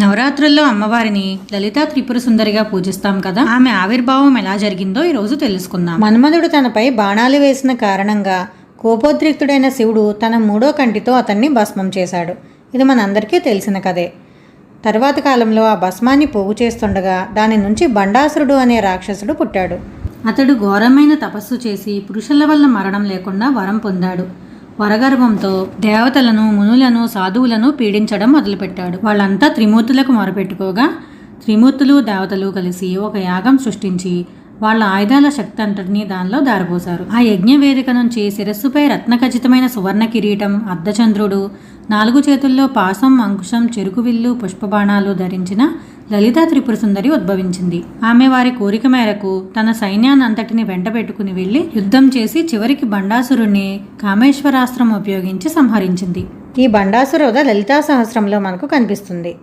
నవరాత్రుల్లో అమ్మవారిని లలితా త్రిపుర సుందరిగా పూజిస్తాం కదా? ఆమె ఆవిర్భావం ఎలా జరిగిందో ఈ రోజు తెలుసుకుందాం. మన్మధుడు తనపై బాణాలు వేసిన కారణంగా కోపోద్రిక్తుడైన శివుడు తన మూడో కంటితో అతన్ని భస్మం చేశాడు. ఇది మనందరికీ తెలిసిన కదే తర్వాత కాలంలో ఆ భస్మాన్ని పోగు చేస్తుండగా దాని నుంచి బండాసురుడు అనే రాక్షసుడు పుట్టాడు. అతడు ఘోరమైన తపస్సు చేసి పురుషుల వల్ల మరణం లేకుండా వరం పొందాడు. వరగర్వంతో దేవతలను మునులను సాధువులను పీడించడం మొదలుపెట్టాడు. వాళ్ళంతా త్రిమూర్తులకు మొరపెట్టుకోగా త్రిమూర్తులు దేవతలు కలిసి ఒక యాగం సృష్టించి వాళ్ళ ఆయుధాల శక్తి అంతటినీ దానిలో దారిపోశారు ఆ యజ్ఞ వేదిక నుంచి శిరస్సుపై రత్నఖచితమైన సువర్ణ కిరీటం అర్ధచంద్రుడు నాలుగు చేతుల్లో పాసం అంకుశం చెరుకు విల్లు పుష్పబాణాలు ధరించిన లలితా త్రిపుర సుందరి ఉద్భవించింది. ఆమె వారి కోరిక మేరకు తన సైన్యాన్ని అంతటిని వెంట పెట్టుకుని వెళ్ళి యుద్ధం చేసి చివరికి బండాసురుణ్ణి కామేశ్వరాస్త్రం ఉపయోగించి సంహరించింది. ఈ బండాసురోధ లలితా సహస్రంలో మనకు కనిపిస్తుంది.